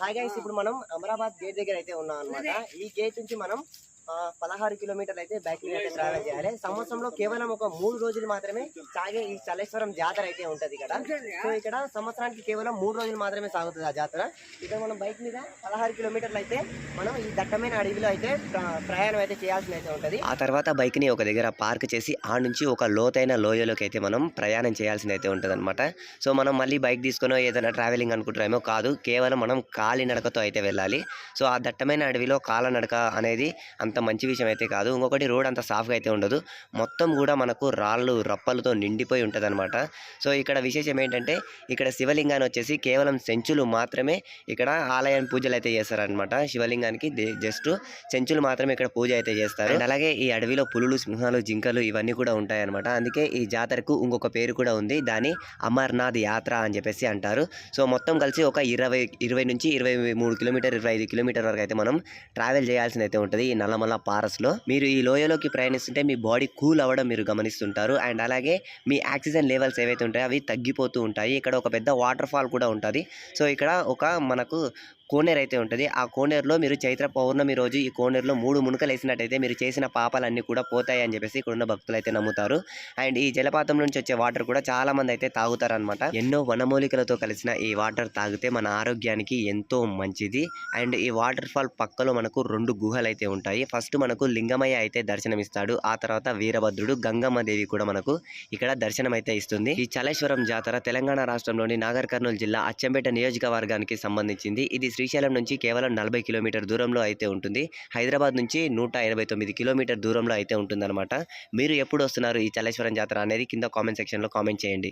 Hi guys ఇప్పుడు మనం Amrabad gate దగ్గర అయితే ఉన్నాం అన్నమాట ఈ గేట్ నుంచి మనం పదహారు కిలోమీటర్లు అయితే బైక్ మీద అయితే ట్రావెల్ చేయాలి. సంవత్సరంలో కేవలం ఒక మూడు రోజులు మాత్రమే సాగే ఈ చలేశ్వరం జాతర అయితే ఉంటుంది ఇక్కడ. సో ఇక్కడ సంవత్సరానికి కేవలం మూడు రోజులు మాత్రమే సాగుతుంది ఆ జాతర. ఇక్కడ మనం బైక్ మీద పదహారు కిలోమీటర్లు అయితే మనం ఈ దట్టమైన అడవిలో అయితే ప్రయాణం అయితే చేయాల్సి అయితే ఉంటది. ఆ తర్వాత బైక్ని ఒక దగ్గర పార్క్ చేసి ఆ నుంచి ఒక లోతైన లోయలోకి అయితే మనం ప్రయాణం చేయాల్సింది అయితే ఉంటుంది సో మనం మళ్ళీ బైక్ తీసుకొని ఏదైనా ట్రావెలింగ్ అనుకుంటారేమో కాదు కేవలం మనం కాలినడకతో అయితే వెళ్ళాలి. సో ఆ దట్టమైన అడవిలో కాలనడక అనేది అంత మంచి విషయం అయితే కాదు. ఇంకొకటి రోడ్ అంత సాఫ్గా అయితే ఉండదు. మొత్తం కూడా మనకు రాళ్ళు రప్పలతో నిండిపోయి ఉంటుంది సో ఇక్కడ విశేషం ఏంటంటే ఇక్కడ శివలింగాన్ని వచ్చేసి కేవలం సెంచులు మాత్రమే ఇక్కడ ఆలయం పూజలు అయితే చేస్తారనమాట శివలింగానికి జస్ట్ సెంచులు మాత్రమే ఇక్కడ పూజ అయితే చేస్తారు. అలాగే ఈ అడవిలో పులులు సింహాలు జింకలు ఇవన్నీ కూడా ఉంటాయన్నమాట. అందుకే ఈ జాతరకు ఇంకొక పేరు కూడా ఉంది. దాని అమర్నాథ్ యాత్ర అని చెప్పేసి అంటారు. సో మొత్తం కలిసి ఒక ఇరవై ఇరవై నుంచి ఇరవై మూడు కిలోమీటర్ ఇరవై ఐదు కిలోమీటర్ వరకు అయితే మనం ట్రావెల్ చేయాల్సింది అయితే ఉంటుంది. ఈ నల్లమల పారస్ పారస్లో మీరు ఈ లోయలోకి ప్రయాణిస్తుంటే మీ బాడీ కూల్ అవ్వడం మీరు గమనిస్తుంటారు. అండ్ అలాగే మీ ఆక్సిజన్ లెవెల్స్ ఏవైతే ఉంటాయో అవి తగ్గిపోతూ ఉంటాయి. ఇక్కడ ఒక పెద్ద వాటర్ ఫాల్ కూడా ఉంటుంది. సో ఇక్కడ ఒక మనకు కోనేరు అయితే ఉంటుంది. ఆ కోనేరులో మీరు చైత్ర పౌర్ణమి రోజు ఈ కోనేరులో మూడు మునుకలు వేసినట్టయితే మీరు చేసిన పాపాలన్నీ కూడా పోతాయి అని చెప్పేసి ఇక్కడ ఉన్న భక్తులు అయితే నమ్ముతారు. అండ్ ఈ జలపాతం నుంచి వచ్చే వాటర్ కూడా చాలా మంది అయితే తాగుతారు అనమాట ఎన్నో వనమూలికలతో కలిసిన ఈ వాటర్ తాగితే మన ఆరోగ్యానికి ఎంతో మంచిది. అండ్ ఈ వాటర్ ఫాల్ పక్కలో మనకు రెండు గుహలు అయితే ఉంటాయి. ఫస్ట్ మనకు లింగమయ్య అయితే దర్శనమిస్తాడు. ఆ తర్వాత వీరభద్రుడు గంగమ్మ దేవి కూడా మనకు ఇక్కడ దర్శనం అయితే ఇస్తుంది. ఈ చలేశ్వరం జాతర తెలంగాణ రాష్ట్రంలోని నాగర్ కర్నూలు జిల్లా అచ్చంపేట నియోజకవర్గానికి సంబంధించింది. ఇది శ్రీశైలం నుంచి కేవలం నలభై కిలోమీటర్ దూరంలో అయితే ఉంటుంది. హైదరాబాద్ నుంచి నూట ఎనభై తొమ్మిది కిలోమీటర్ దూరంలో అయితే ఉంటుందన్నమాట. మీరు ఎప్పుడు వస్తున్నారు ఈ చలేశ్వరం జాతర అనేది కింద కామెంట్ సెక్షన్లో కామెంట్ చేయండి.